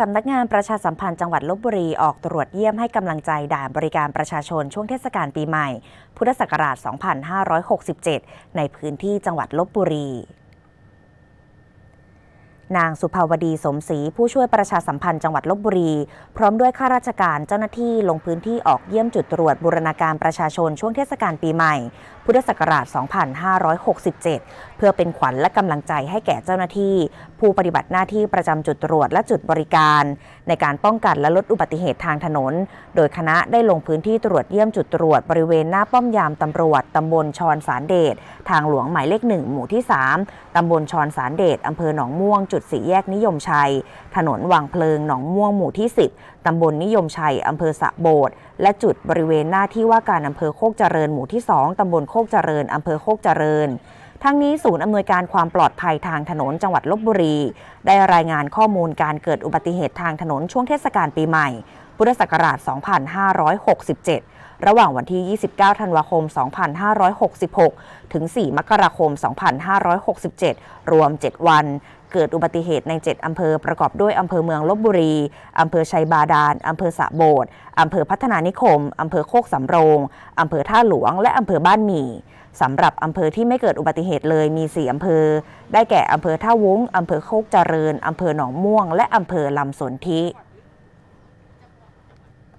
สำนักงานประชาสัมพันธ์จังหวัดลบบุรีออกตรวจเยี่ยมให้กำลังใจด่านบริการประชาชนช่วงเทศกาลปีใหม่ พุทธศักราช 2567 ในพื้นที่จังหวัดลบบุรี นางสุภาวดีสมศรีผู้ช่วยประชาสัมพันธ์จังหวัดลบบุรี พร้อมด้วยข้าราชการเจ้าหน้าที่ลงพื้นที่ออกเยี่ยมจุดตรวจบูรณาการประชาชนช่วงเทศกาลปีใหม่ พุทธศักราช 2567 เพื่อเป็นขวัญและกำลังใจให้แก่เจ้าหน้าที่ ผู้ปฏิบัติหน้าที่ประจำจุดตรวจและจุดบริการ ในการป้องกันและลดอุบัติเหตุทางถนน โดยคณะได้ลงพื้นที่ตรวจเยี่ยมจุดตรวจบริเวณหน้าป้อมยามตำรวจตำบลชอนสารเดชทางหลวงหมายเลขหนึ่งหมู่ที่ 3ตำบลชอนสารเดชอำเภอหนองม่วงจุดสี่แยกนิยมชัย ถนนวังเพลิงหนองม่วงหมู่ที่ 10 ตำบลนิยมชัย อำเภอสะโบด และจุดบริเวณหน้าที่ว่าการอำเภอโคกเจริญหมู่ที่ 2 ตำบลโคกเจริญ อำเภอโคกเจริญทั้งนี้ศูนย์อำนวยการความปลอดภัยทางถนนจังหวัดลบบุรี ได้รายงานข้อมูลการเกิดอุบัติเหตุทางถนนช่วงเทศกาลปีใหม่ พุทธศักราช 2567 ระหว่างวันที่ 29 ธันวาคม 2566 ถึง 4 มกราคม 2567 รวม 7 วัน เกิดอุบัติเหตุใน 7 อำเภอประกอบด้วย อำเภอเมืองลบบุรี อำเภอชัยบาดาล อำเภอสะโบด อำเภอพัฒนานิคม อำเภอโคกสำโรง อำเภอท่าหลวง และอำเภอบ้านหมี่สำหรับอำเภอที่ไม่เกิดอุบัติเหตุเลยมี 4 อำเภอ ได้แก่อำเภอท่าวุ้ง อำเภอโคกเจริญ อำเภอหนองม่วง และอำเภอลำสนธิ